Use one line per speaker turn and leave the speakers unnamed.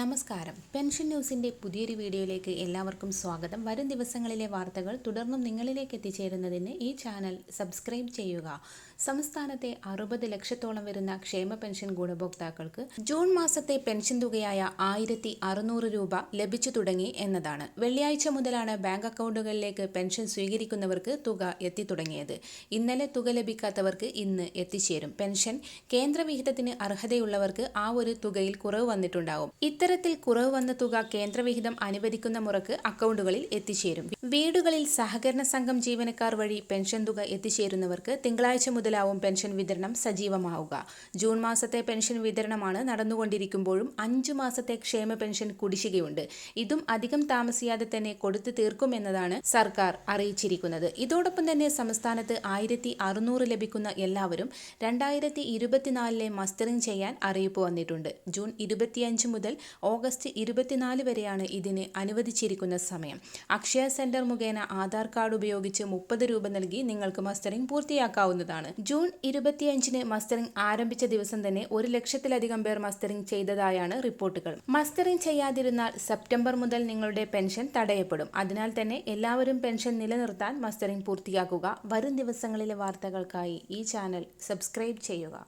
നമസ്കാരം. പെൻഷൻ ന്യൂസിന്റെ പുതിയൊരു വീഡിയോയിലേക്ക് എല്ലാവർക്കും സ്വാഗതം. വരും ദിവസങ്ങളിലെ വാർത്തകൾ തുടർന്നും നിങ്ങളിലേക്ക് എത്തിച്ചേരുന്നതിന് ഈ ചാനൽ സബ്സ്ക്രൈബ് ചെയ്യുക. സംസ്ഥാനത്തെ അറുപത് ലക്ഷത്തോളം വരുന്ന ക്ഷേമ പെൻഷൻ ഗുണഭോക്താക്കൾക്ക് ജൂൺ മാസത്തെ പെൻഷൻ തുകയായ ആയിരത്തി അറുന്നൂറ് രൂപ ലഭിച്ചു തുടങ്ങി എന്നതാണ്. വെള്ളിയാഴ്ച മുതലാണ് ബാങ്ക് അക്കൗണ്ടുകളിലേക്ക് പെൻഷൻ സ്വീകരിക്കുന്നവർക്ക് തുക എത്തിത്തുടങ്ങിയത്. ഇന്നലെ തുക ലഭിക്കാത്തവർക്ക് ഇന്ന് എത്തിച്ചേരും. പെൻഷൻ കേന്ദ്രവിഹിതത്തിന് അർഹതയുള്ളവർക്ക് ആ ഒരു തുകയിൽ കുറവ് വന്നിട്ടുണ്ടാവും. ഇത്തരത്തിൽ കുറവ് വന്ന തുക കേന്ദ്രവിഹിതം അനുവദിക്കുന്ന മുറക്ക് അക്കൗണ്ടുകളിൽ എത്തിച്ചേരും. വീടുകളിൽ സഹകരണ സംഘം ജീവനക്കാർ വഴി പെൻഷൻ തുക എത്തിച്ചേരുന്നവർക്ക് തിങ്കളാഴ്ച മുതലാവും പെൻഷൻ വിതരണം സജീവമാവുക. ജൂൺ മാസത്തെ പെൻഷൻ വിതരണമാണ് നടന്നുകൊണ്ടിരിക്കുമ്പോഴും അഞ്ചു മാസത്തെ ക്ഷേമ പെൻഷൻ കുടിശ്ശികയുണ്ട്. ഇതും അധികം താമസിയാതെ തന്നെ കൊടുത്തു തീർക്കുമെന്നതാണ് സർക്കാർ അറിയിച്ചിരിക്കുന്നത്. ഇതോടൊപ്പം തന്നെ സംസ്ഥാനത്ത് ആയിരത്തി ലഭിക്കുന്ന എല്ലാവരും രണ്ടായിരത്തി ഇരുപത്തിനാലിലെ മസ്റ്ററിംഗ് ചെയ്യാൻ അറിയിപ്പ് വന്നിട്ടുണ്ട്. ജൂൺ ഇരുപത്തിയഞ്ച് മുതൽ ഓഗസ്റ്റ് ഇരുപത്തിനാല് വരെയാണ് ഇതിന് അനുവദിച്ചിരിക്കുന്ന സമയം. അക്ഷയ സെന്റർ മുഖേന ആധാർ കാർഡ് ഉപയോഗിച്ച് മുപ്പത് രൂപ നൽകി നിങ്ങൾക്ക് മസ്റ്ററിംഗ് പൂർത്തിയാക്കാവുന്നതാണ്. ജൂൺ ഇരുപത്തിയഞ്ചിന് മസ്റ്ററിംഗ് ആരംഭിച്ച ദിവസം തന്നെ ഒരു ലക്ഷത്തിലധികം പേർ മസ്റ്ററിംഗ് ചെയ്തതായാണ് റിപ്പോർട്ടുകൾ. മസ്റ്ററിംഗ് ചെയ്യാതിരുന്നാൽ സെപ്റ്റംബർ മുതൽ നിങ്ങളുടെ പെൻഷൻ തടയപ്പെടും. അതിനാൽ തന്നെ എല്ലാവരും പെൻഷൻ നിലനിർത്താൻ മസ്റ്ററിംഗ് പൂർത്തിയാക്കുക. വരും ദിവസങ്ങളിലെ വാർത്തകൾക്കായി ഈ ചാനൽ സബ്സ്ക്രൈബ് ചെയ്യുക.